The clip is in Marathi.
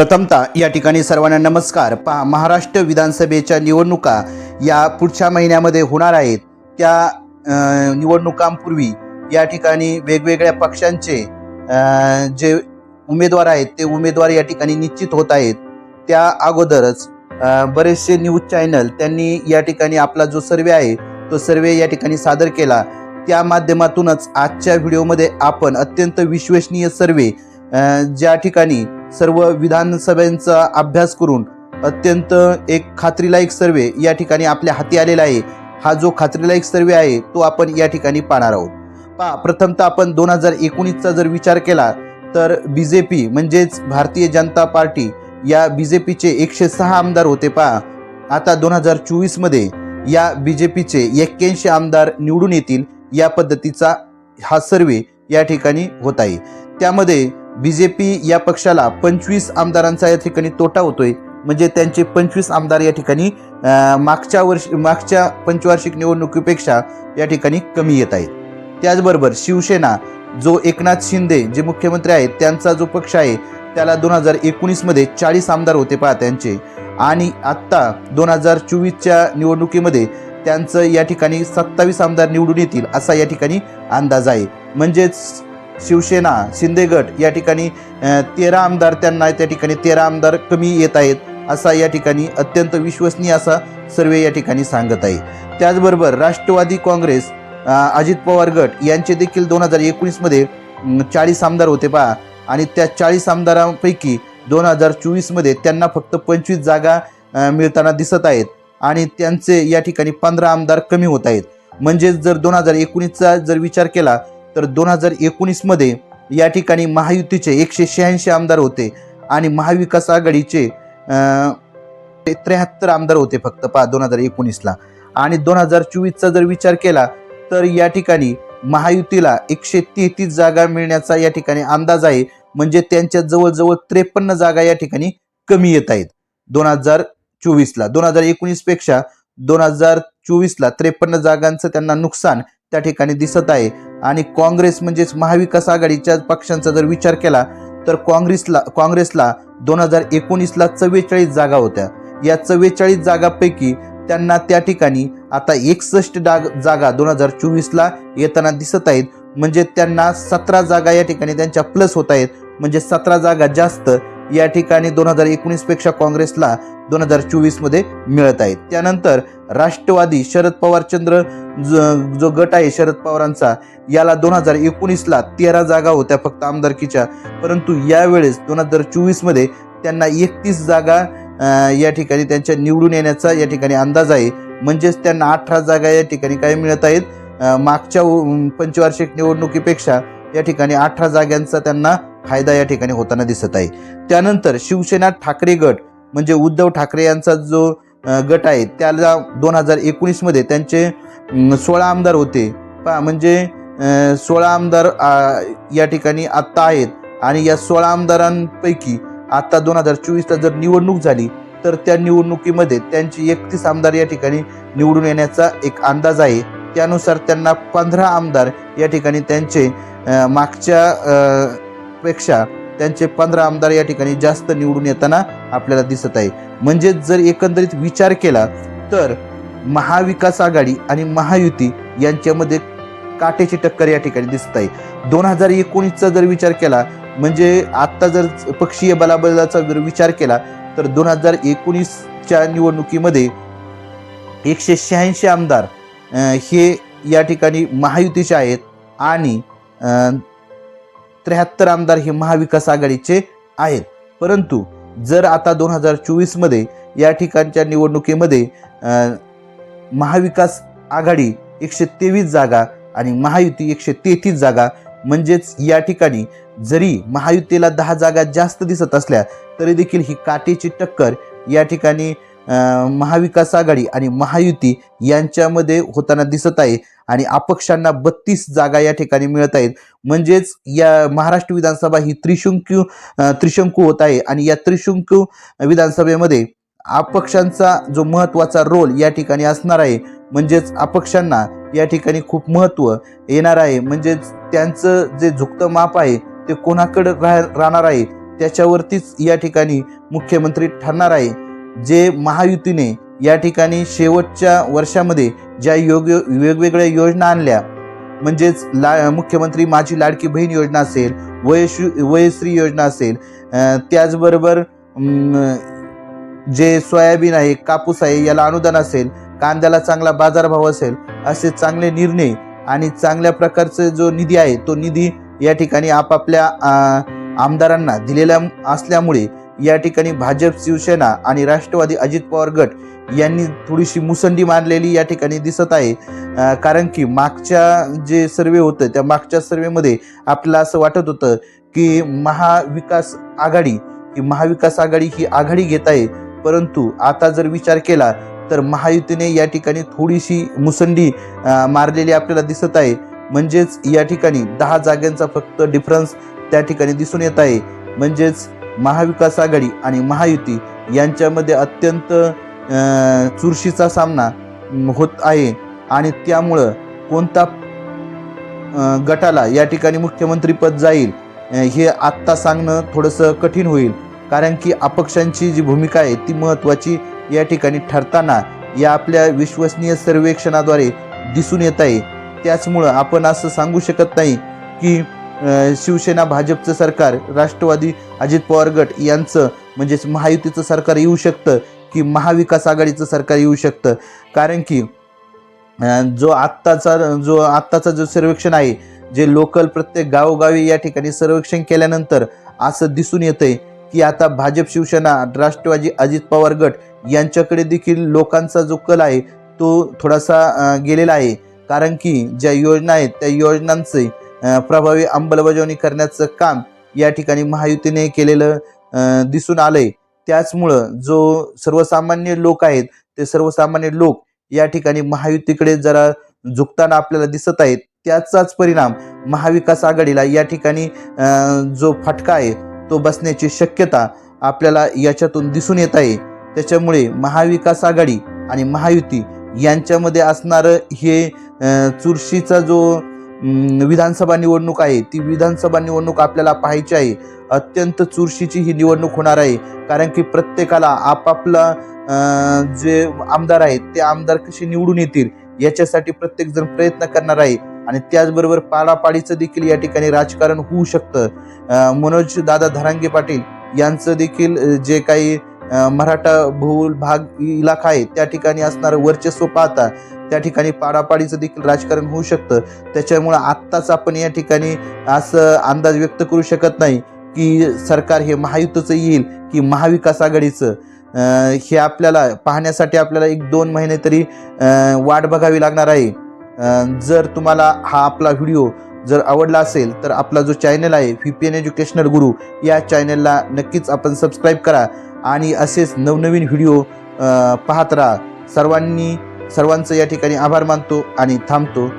प्रथमता या ठिकाणी सर्वांना नमस्कार. पहा महाराष्ट्र विधानसभेच्या निवडणुका या पुढच्या महिन्यामध्ये होणार आहेत. त्या निवडणुकांपूर्वी या ठिकाणी वेगवेगळ्या पक्षांचे जे उमेदवार आहेत ते उमेदवार या ठिकाणी निश्चित होत आहेत. त्या अगोदरच बरेचसे न्यूज चॅनल त्यांनी या ठिकाणी आपला जो सर्वे आहे तो सर्वे या ठिकाणी सादर केला. त्या माध्यमातूनच आजच्या व्हिडिओमध्ये आपण अत्यंत विश्वसनीय सर्वे ज्या ठिकाणी सर्व विधानसभांचा अभ्यास करून अत्यंत एक खात्रीलायक सर्वे या ठिकाणी आपल्या हाती आलेला आहे. हा जो खात्रीलायक सर्वे आहे तो आपण या ठिकाणी पाहणार आहोत. पहा प्रथमतः आपण दोन हजार एकोणीसचा जर विचार केला तर बी जे पी म्हणजेच भारतीय जनता पार्टी या बी जे पीचे एकशे सहा आमदार होते पहा. आता दोन हजार चोवीसमध्ये या बी जे पीचे एक्क्याऐंशी आमदार निवडून येतील या पद्धतीचा हा सर्वे या ठिकाणी होत आहे. त्यामध्ये बी जे पी या पक्षाला पंचवीस आमदारांचा या ठिकाणी तोटा होतोय. म्हणजे त्यांचे पंचवीस आमदार या ठिकाणी मागच्या वर्षी मागच्या पंचवार्षिक निवडणुकीपेक्षा या ठिकाणी कमी येत आहेत. त्याचबरोबर शिवसेना जो एकनाथ शिंदे जे मुख्यमंत्री आहेत त्यांचा जो पक्ष आहे त्याला दोन हजार एकोणीसमध्ये चाळीस आमदार होते पहा त्यांचे. आणि आत्ता दोन हजार चोवीसच्या निवडणुकीमध्ये त्यांचं या ठिकाणी सत्तावीस आमदार निवडून येतील असा या ठिकाणी अंदाज आहे. म्हणजेच शिवसेना शिंदे गट या ठिकाणी तेरा आमदार त्यांना त्या ठिकाणी तेरा आमदार कमी येत आहेत असा या ठिकाणी अत्यंत विश्वसनीय असा सर्वे या ठिकाणी सांगत आहे. त्याचबरोबर राष्ट्रवादी काँग्रेस अजित पवार गट यांचे देखील दोन हजार एकोणीसमध्ये चाळीस आमदार होते पहा. आणि त्या चाळीस आमदारांपैकी दोन हजार चोवीसमध्ये त्यांना फक्त पंचवीस जागा मिळताना दिसत आहेत. आणि त्यांचे या ठिकाणी पंधरा आमदार कमी होत आहेत. म्हणजेच जर दोन हजार एकोणीसचा जर विचार केला तर दोन हजार एकोणीसमध्ये या ठिकाणी महायुतीचे एकशे शहाऐंशी आमदार होते आणि महाविकास आघाडीचे त्र्याहत्तर आमदार होते फक्त पा दोन हजार एकोणीसला. आणि दोन हजार चोवीसचा जर विचार केला तर या ठिकाणी महायुतीला एकशे तेहतीस जागा मिळण्याचा या ठिकाणी अंदाज आहे. म्हणजे त्यांच्या जवळजवळ त्रेपन्न जागा या ठिकाणी कमी येत आहेत. दोन हजार चोवीसला दोन हजार एकोणीसपेक्षा दोन हजार चोवीसला त्रेपन्न जागांचं त्यांना नुकसान त्या ठिकाणी दिसत आहे. आणि काँग्रेस म्हणजेच महाविकास आघाडीच्या पक्षांचा जर विचार केला तर काँग्रेसला काँग्रेसला दोन हजार एकोणीसला चव्वेचाळीस जागा होत्या. या चव्वेचाळीस जागापैकी त्यांना त्या ठिकाणी आता एकसष्ट डाग जागा दोन हजार चोवीसला येताना दिसत आहेत. म्हणजे त्यांना सतरा जागा या ठिकाणी त्यांच्या प्लस होत आहेत. म्हणजे सतरा जागा जास्त या ठिकाणी दोन हजार एकोणीसपेक्षा काँग्रेसला दोन हजार चोवीसमध्ये मिळत आहेत. त्यानंतर राष्ट्रवादी शरद पवार चंद्र जो गट आहे शरद पवारांचा याला दोन हजार एकोणीसला तेरा जागा होत्या फक्त आमदारकीच्या. परंतु यावेळेस दोन हजार चोवीसमध्ये त्यांना एकतीस जागा या ठिकाणी त्यांच्या निवडून येण्याचा या ठिकाणी अंदाज आहे. म्हणजेच त्यांना अठरा जागा या ठिकाणी काय मिळत आहेत? मागच्या पंचवार्षिक निवडणुकीपेक्षा या ठिकाणी अठरा जागांचा त्यांना फायदा या ठिकाणी होताना दिसत आहे. त्यानंतर शिवसेना ठाकरे गट म्हणजे उद्धव ठाकरे यांचा जो गट आहे त्याला दोन हजार एकोणीसमध्ये त्यांचे सोळा आमदार होते. पा म्हणजे सोळा आमदार या ठिकाणी आत्ता आहेत आणि या सोळा आमदारांपैकी आत्ता दोन हजार चोवीसला जर निवडणूक झाली तर त्या निवडणुकीमध्ये त्यांची एकतीस आमदार या ठिकाणी निवडून येण्याचा एक अंदाज आहे. त्यानुसार त्यांना पंधरा आमदार या ठिकाणी त्यांचे मागच्या पेक्षा त्यांचे पंधरा आमदार या ठिकाणी जास्त निवडून येताना आपल्याला दिसत आहे. म्हणजे जर एकंदरीत विचार केला तर महाविकास आघाडी आणि महायुती यांच्यामध्ये काटेची टक्कर या ठिकाणी दिसत आहे. दोन हजार एकोणीसचा जर विचार केला म्हणजे आत्ता जर पक्षीय बलाबलाचा जर विचार केला तर दोन हजार एकोणीसच्या निवडणुकीमध्ये एकशे शहाऐंशी आमदार हे या ठिकाणी महायुतीचे आहेत आणि त्र्याहत्तर आमदार हे महाविकास आघाडीचे आहेत. परंतु जर आता दोन हजार चोवीसमध्ये या ठिकाणच्या निवडणुकीमध्ये महाविकास आघाडी एकशे तेवीस जागा आणि महायुती एकशे तेहतीस जागा म्हणजेच या ठिकाणी जरी महायुतीला दहा जागा जास्त दिसत असल्या तरी देखील ही काटेची टक्कर या ठिकाणी महाविकास आघाडी आणि महायुती यांच्यामध्ये होताना दिसत आहे. आणि अपक्षांना बत्तीस जागा या ठिकाणी मिळत आहेत. म्हणजेच या महाराष्ट्र विधानसभा ही त्रिशंकू त्रिशंकू होत आहे आणि या त्रिशंकू विधानसभेमध्ये अपक्षांचा जो महत्त्वाचा रोल या ठिकाणी असणार आहे म्हणजेच अपक्षांना या ठिकाणी खूप महत्त्व येणार आहे. म्हणजेच त्यांचं जे झुकतं माप आहे ते कोणाकडे राह राहणार आहे त्याच्यावरतीच या ठिकाणी मुख्यमंत्री ठरणार आहे. जे महायुतीने या ठिकाणी शेवटच्या वर्षामध्ये ज्या योग वेगवेगळ्या योजना आणल्या म्हणजेच ला मुख्यमंत्री माझी लाडकी बहीण योजना असेल वयश्री वयश्री योजना असेल त्याचबरोबर जे सोयाबीन आहे कापूस आहे याला अनुदान असेल कांद्याला चांगला बाजारभाव असेल असे चांगले निर्णय आणि चांगल्या प्रकारचा जो निधी आहे तो निधी या ठिकाणी आपापल्या आमदारांना दिलेला असल्यामुळे या ठिकाणी भाजप शिवसेना आणि राष्ट्रवादी अजित पवार गट यांनी थोडीशी मुसंडी मारलेली या ठिकाणी दिसत आहे. कारण की मागच्या जे सर्वे होतं त्या मागच्या सर्वेमध्ये आपल्याला असं वाटत होतं की महाविकास आघाडी ही महाविकास आघाडी ही आघाडी घेत आहे. परंतु आता जर विचार केला तर महायुतीने या ठिकाणी थोडीशी मुसंडी मारलेली आपल्याला दिसत आहे. म्हणजेच या ठिकाणी दहा जागांचा फक्त डिफरन्स त्या ठिकाणी दिसून येत आहे. म्हणजेच महाविकास आघाडी आणि महायुती यांच्यामध्ये अत्यंत चुरशीचा सामना होत आहे. आणि त्यामुळं कोणता गटाला या ठिकाणी मुख्यमंत्रीपद जाईल हे आत्ता सांगणं थोडंसं कठीण होईल. कारण की अपक्षांची जी भूमिका आहे ती महत्त्वाची या ठिकाणी ठरताना या आपल्या विश्वसनीय सर्वेक्षणाद्वारे दिसून येत आहे. त्याचमुळं आपण असं सांगू शकत नाही की शिवसेना भाजपचं सरकार राष्ट्रवादी अजित पवार गट यांचं म्हणजेच महायुतीचं सरकार येऊ शकतं की महाविकास आघाडीचं सरकार येऊ शकतं? कारण की जो आत्ताचा जो आत्ताचा जो सर्वेक्षण आहे जे लोकल प्रत्येक गावोगावी या ठिकाणी सर्वेक्षण केल्यानंतर असं दिसून येतंय की आता भाजप शिवसेना राष्ट्रवादी अजित पवार गट यांच्याकडे देखील लोकांचा जो कल आहे तो थोडासा गेलेला आहे. कारण की ज्या योजना आहेत त्या योजनांचे प्रभावी अंमलबजावणी करण्याचं काम या ठिकाणी महायुतीने केलेलं दिसून आलंय. त्याचमुळं जो सर्वसामान्य लोक आहेत ते सर्वसामान्य लोक या ठिकाणी महायुतीकडे जरा झुकताना आपल्याला दिसत आहेत. त्याचाच परिणाम महाविकास आघाडीला या ठिकाणी जो फटका आहे तो बसण्याची शक्यता आपल्याला याच्यातून दिसून येत आहे. त्याच्यामुळे महाविकास आघाडी आणि महायुती यांच्यामध्ये असणारं हे चुरशीचा जो विधानसभा निवडणूक आहे. ती विधानसभा निवडणूक आपल्याला पाहायची आहे. अत्यंत चुरशीची ही निवडणूक होणार आहे. कारण की प्रत्येकाला आपापला जे आमदार आहेत ते आमदार कसे निवडून येतील याच्यासाठी प्रत्येकजण प्रयत्न करणार आहे. आणि त्याचबरोबर पाडापाडीचं देखील या ठिकाणी राजकारण होऊ शकतं. मनोज दादा धरांगे पाटील यांचं देखील जे काही मराठा बहुल भाग इलाखा आहे त्या ठिकाणी असणारं वर्चस्व पाहता त्या ठिकाणी पाडापाडीचं देखील राजकारण होऊ शकतं. त्याच्यामुळं आत्ताच आपण या ठिकाणी असं अंदाज व्यक्त करू शकत नाही की सरकार हे महायुतीचं येईल की महाविकास आघाडीचं. हे आपल्याला पाहण्यासाठी आपल्याला एक दोन महिने तरी वाट बघावी लागणार आहे. जर तुम्हाला हा आपला व्हिडिओ जर आवडला असेल तर आपला जो चॅनल आहे व्ही पी एन एज्युकेशनल गुरु या चॅनलला नक्कीच आपण सबस्क्राईब करा आणि असेच नवनवीन व्हिडिओ पाहत राहा. सर्वांनी सर्वांचं या ठिकाणी आभार मानतो आणि थांबतो.